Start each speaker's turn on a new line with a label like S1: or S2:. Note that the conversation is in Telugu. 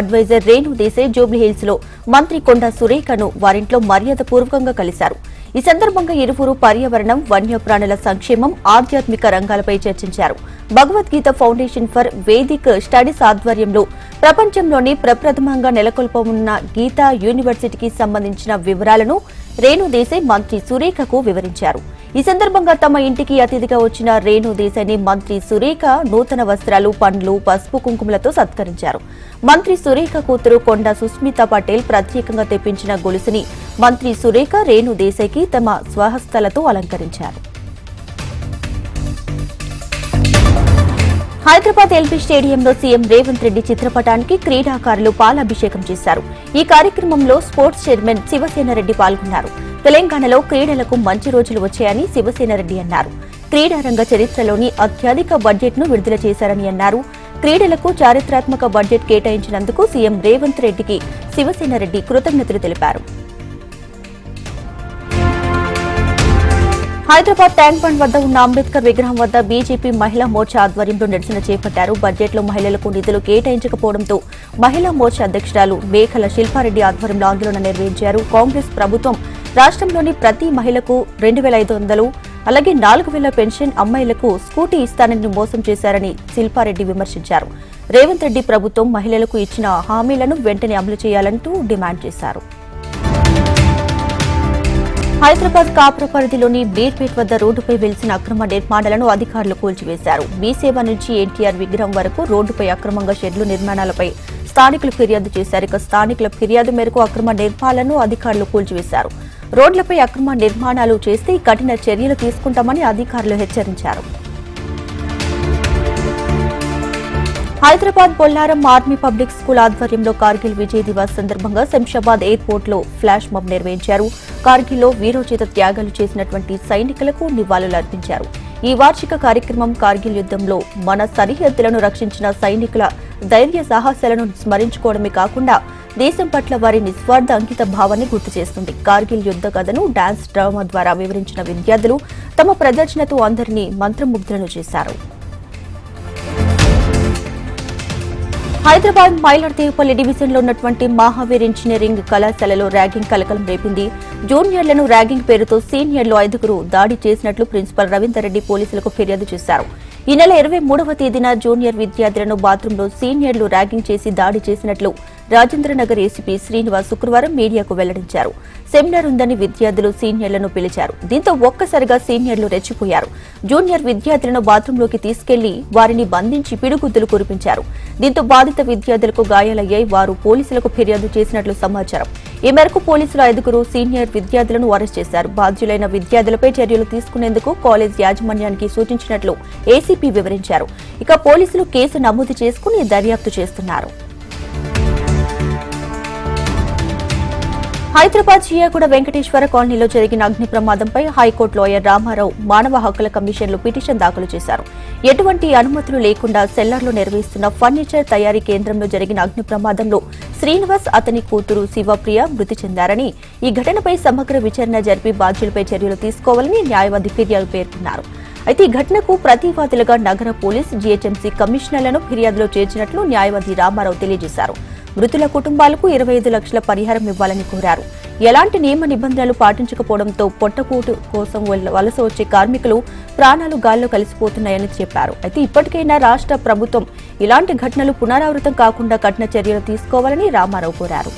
S1: అడ్వైజర్ రేణు దేశాయ్ జూబ్లీహిల్స్లో మంత్రి కొండ సురేఖను వారింట్లో మర్యాద పూర్వకంగా కలిశారు. ఈ సందర్భంగా ఇరువురు పర్యావరణం వన్యప్రాణుల సంక్షేమం ఆధ్యాత్మిక రంగాలపై చర్చించారు. Bhagavad Gita foundation for Vedic studies ఆధ్వర్యంలో ప్రపంచంలోని ప్రప్రథమంగా నెలకొల్పనున్న గీతా యూనివర్సిటీకి సంబంధించిన వివరాలను రేణు దేశాయ్ మంత్రి సురేఖకు వివరించారు. ఈ సందర్భంగా తమ ఇంటికి అతిథిగా వచ్చిన రేణు దేశాయ్ని మంత్రి సురేఖ నూతన వస్త్రాలు పండ్లు పసుపు కుంకుమలతో సత్కరించారు. మంత్రి సురేఖ కూతురు కొండ సుస్మిత పటేల్ ప్రత్యేకంగా తెప్పించిన గొలుసుని మంత్రి సురేఖ రేణు దేశాయ్కి తమ స్వహస్తలతో అలంకరించారు. హైదరాబాద్ ఎల్బీ స్టేడియంలో సీఎం రేవంత్ రెడ్డి చిత్రపటానికి క్రీడాకారులు పాలాభిషేకం చేశారు. ఈ కార్యక్రమంలో స్పోర్ట్స్ చైర్మన్ శివసేన రెడ్డి పాల్గొన్నారు. తెలంగాణలో క్రీడలకు మంచి రోజులు వచ్చాయని శివసేన రెడ్డి అన్నారు. క్రీడారంగ చరిత్రలోని అత్యధిక బడ్జెట్ను విడుదల చేశారని అన్నారు. క్రీడలకు చారిత్రాత్మక బడ్జెట్ కేటాయించినందుకు సీఎం రేవంత్ రెడ్డికి శివసేన రెడ్డి కృతజ్ఞతలు తెలిపారు. హైదరాబాద్ ట్యాంక్ బండ్ వద్ద ఉన్న అంబేద్కర్ విగ్రహం వద్ద బీజేపీ మహిళా మోర్చా ఆధ్వర్యంలో నిరసన చేపట్టారు. బడ్జెట్లో మహిళలకు నిధులు కేటాయించకపోవడంతో మహిళా మోర్చా అధ్యక్షురాలు మేఘల శిల్పారెడ్డి ఆధ్వర్యంలో ఆందోళన నిర్వహించారు. కాంగ్రెస్ ప్రభుత్వం రాష్ట్రంలోని ప్రతి మహిళకు రెండు వేల ఐదు వందలు అలాగే నాలుగు వేల పెన్షన్ అమ్మాయిలకు స్కూటీ ఇస్తానని మోసం చేశారని శిల్పారెడ్డి విమర్శించారు. రేవంత్ రెడ్డి ప్రభుత్వం మహిళలకు ఇచ్చిన హామీలను వెంటనే అమలు చేయాలంటూ డిమాండ్ చేశారు. హైదరాబాద్ కాపుర పరిధిలోని బీర్పేట్ వద్ద రోడ్డుపై వెలిసిన అక్రమ నిర్మాణాలను అధికారులు కూల్చివేశారు. బీసేవ నుంచి ఎన్టీఆర్ విగ్రహం వరకు రోడ్డుపై అక్రమంగా షెడ్లు నిర్మాణాలపై స్థానికులు ఫిర్యాదు చేశారు. ఇక స్థానికుల ఫిర్యాదు మేరకు అక్రమ నిర్మాణాలను అధికారులు కూల్చివేశారు. రోడ్లపై అక్రమ నిర్మాణాలు చేస్తే కఠిన చర్యలు తీసుకుంటామని అధికారులు హెచ్చరించారు. Hyderabad Bollaram army public school ఆధ్వర్యంలో కార్గిల్ విజయ్ దివాస్ సందర్భంగా శంషాబాద్ ఎయిర్పోర్ట్లో ఫ్లాష్ మాబ్ నిర్వహించారు. కార్గిల్లో వీరోచిత త్యాగాలు చేసినటువంటి సైనికులకు నివాళులు అర్పించారు. ఈ వార్షిక కార్యక్రమం కార్గిల్ యుద్ధంలో మన సరిహద్దులను రక్షించిన సైనికుల ధైర్య సాహసాలను స్మరించుకోవడమే కాకుండా దేశం పట్ల వారి నిస్వార్థ అంకిత భావాన్ని గుర్తు చేస్తుంది. కార్గిల్ యుద్ధ కథను డాన్స్ డ్రామా ద్వారా వివరించిన విద్యార్థులు తమ ప్రదర్శనతో అందరినీ మంత్రముగ్ధులను చేశారు. హైదరాబాద్ మైలర్దేవపల్లి డివిజన్ డివిజన్లో ఉన్నటువంటి మహావీర్ ఇంజనీరింగ్ కళాశాలలో ర్యాగింగ్ కలకలం రేపింది. జూనియర్లను ర్యాగింగ్ పేరుతో సీనియర్లు ఐదుగురు దాడి చేసినట్లు ప్రిన్సిపల్ రవీందర్ రెడ్డి పోలీసులకు ఫిర్యాదు చేశారు. ఈ నెల ఇరవై మూడవ తేదీన జూనియర్ విద్యార్థులను బాత్రూంలో సీనియర్లు ర్యాగింగ్ చేసి దాడి చేసినట్లు రాజేంద్రనగర్ ఏసీపీ శ్రీనివాస్ శుక్రవారం మీడియాకు వెల్లడించారు. సెమినార్ ఉందని విద్యార్థులు సీనియర్లను పిలిచారు. దీంతో ఒక్కసారిగా సీనియర్లు రెచ్చిపోయారు. జూనియర్ విద్యార్థులను బాత్రూంలోకి తీసుకెళ్ళి వారిని బంధించి పిడుగుద్దులు కురిపించారు. దీంతో బాధిత విద్యార్థులకు గాయాలయ్యాయి. వారు పోలీసులకు ఫిర్యాదు చేసినట్లు సమాచారం. ఈ మేరకు పోలీసులు ఐదుగురు సీనియర్ విద్యార్థులను అరెస్ట్ చేశారు. బాధ్యులైన విద్యార్థులపై చర్యలు తీసుకునేందుకు కాలేజ్ యాజమాన్యానికి సూచించినట్లు ఏసీపీ వివరించారు. ఇక పోలీసులు కేసు నమోదు చేసుకుని దర్యాప్తు చేస్తున్నారు. హైదరాబాద్ చియాగూడ వెంకటేశ్వర కాలనీలో జరిగిన అగ్ని ప్రమాదంపై హైకోర్టు లాయర్ రామారావు మానవ హక్కుల కమిషన్లో పిటిషన్ దాఖలు చేశారు. ఎటువంటి అనుమతులు లేకుండా సెల్లార్లో నిర్వహిస్తున్న ఫర్నిచర్ తయారీ కేంద్రంలో జరిగిన అగ్ని ప్రమాదంలో శ్రీనివాస్ అతని కూతురు శివప్రియ మృతి చెందారని ఈ ఘటనపై సమగ్ర విచారణ జరిపి బాధ్యులపై చర్యలు తీసుకోవాలని న్యాయవాది ఫిర్యాదు పేర్కొన్నారు. అయితే ఈ ఘటనకు ప్రతివాదులుగా నగర పోలీస్ జీహెచ్ఎంసీ కమిషనర్లను ఫిర్యాదులో చేర్చినట్లు న్యాయవాది రామారావు తెలియజేశారు. మృతుల కుటుంబాలకు ఇరవై ఐదు లక్షల పరిహారం ఇవ్వాలని కోరారు. ఎలాంటి నియమ నిబంధనలు పాటించకపోవడంతో పొట్టకూటు కోసం వలస వచ్చే కార్మికులు ప్రాణాలు గాల్లో కలిసిపోతున్నాయని చెప్పారు. అయితే ఇప్పటికైనా రాష్ట్ర ప్రభుత్వం ఇలాంటి ఘటనలు పునరావృతం కాకుండా కఠిన చర్యలు తీసుకోవాలని రామారావు కోరారు.